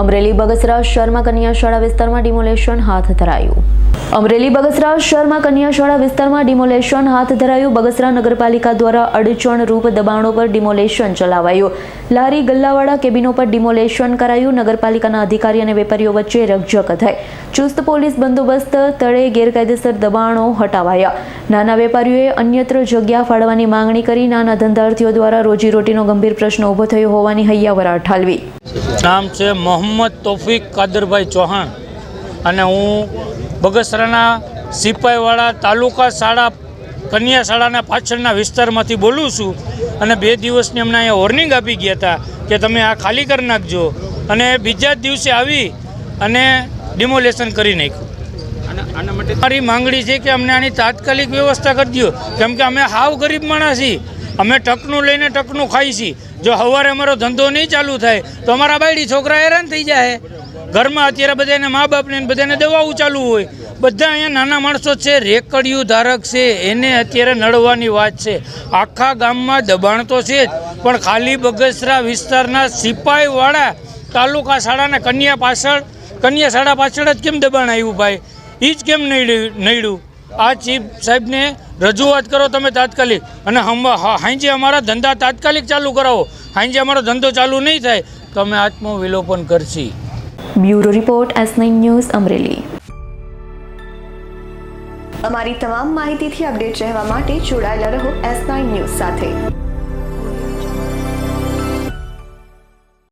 અમરેલી બગસરા શહેરમાં કન્યા શાળા વિસ્તારમાં ડિમોલેશન હાથ ધરાયું. અમરેલી બગસરા શહેરમાં કન્યા શાળા વિસ્તારમાં ડિમોલેશન હાથ ધરાયું. બગસરા નગરપાલિકા દ્વારા અડચણ રૂપ દબાણો પર ડિમોલેશન ચલાવાયું. લારી ગલ્લાવાળા કેબિનો પર ડિમોલેશન કરાયું. નગરપાલિકાના અધિકારી અને વેપારીઓ વચ્ચે રકઝક થઈ. ચુસ્ત પોલીસ બંદોબસ્ત તળે ગેરકાયદેસર દબાણો હટાવાયા. નાના વેપારીઓએ અન્યત્ર જગ્યા ફાળવાની માંગણી કરી. નાના ધંધાર્થીઓ દ્વારા રોજીરોટીનો ગંભીર પ્રશ્ન ઊભો થયો હોવાની હૈયાવરા ઠાલવી. નામ છે મોહમ્મદ તોફિક કાદરભાઈ ચૌહાણ અને હું બગસરાના સિપાઈવાળા તાલુકા શાળા કન્યા શાળાના પાછળના વિસ્તારમાંથી બોલું છું અને બે દિવસની અમને અહીંયા વોર્નિંગ આપી ગયા હતા કે તમે આ ખાલી કરી નાખજો અને બીજા જ દિવસે આવી અને ડિમોલેશન કરી નાખ્યું. મારી માંગણી છે કે અમને આની તાત્કાલિક વ્યવસ્થા કરી દો કેમ કે અમે હાવ ગરીબ માણસ છીએ. અમે ટકનું લઈને ટકનું ખાઈ છીએ. જો સવારે અમારો ધંધો નહીં ચાલુ થાય, તો અમારા બાયડી છોકરા હેરાન થઈ જાય ઘરમાં અત્યારે બધાને મા બાપને બધાને દવાઓ ચાલુ હોય. બધા અહીંયા નાના માણસો છે, રેકડિયું ધારક છે, એને અત્યારે નડવાની વાત છે. આખા ગામમાં દબાણ તો છે જ, પણ ખાલી બગસરા વિસ્તારના સિપાહીવાળા તાલુકા શાળાના કન્યા પાછળ, કન્યા શાળા પાછળ જ કેમ દબાણ આવ્યું ભાઈ? એ જ કેમ નડ્યું નડ્યું આ ચીફ સાહેબને રજૂઆત કરો તમે તાત્કાલિક. અને હમ હાંજે અમારા ધંધા તાત્કાલિક ચાલુ કરાવો. હાંજે અમારો ધંધો ચાલુ નહીં થાય તો અમે આત્મવિલોપન કરશી. Bureau report S nine news Amreli. અમારી તમામ માહિતીથી અપડેટ રહેવા માટે જોડાયેલા રહો એસ નાઇન ન્યૂઝ સાથે.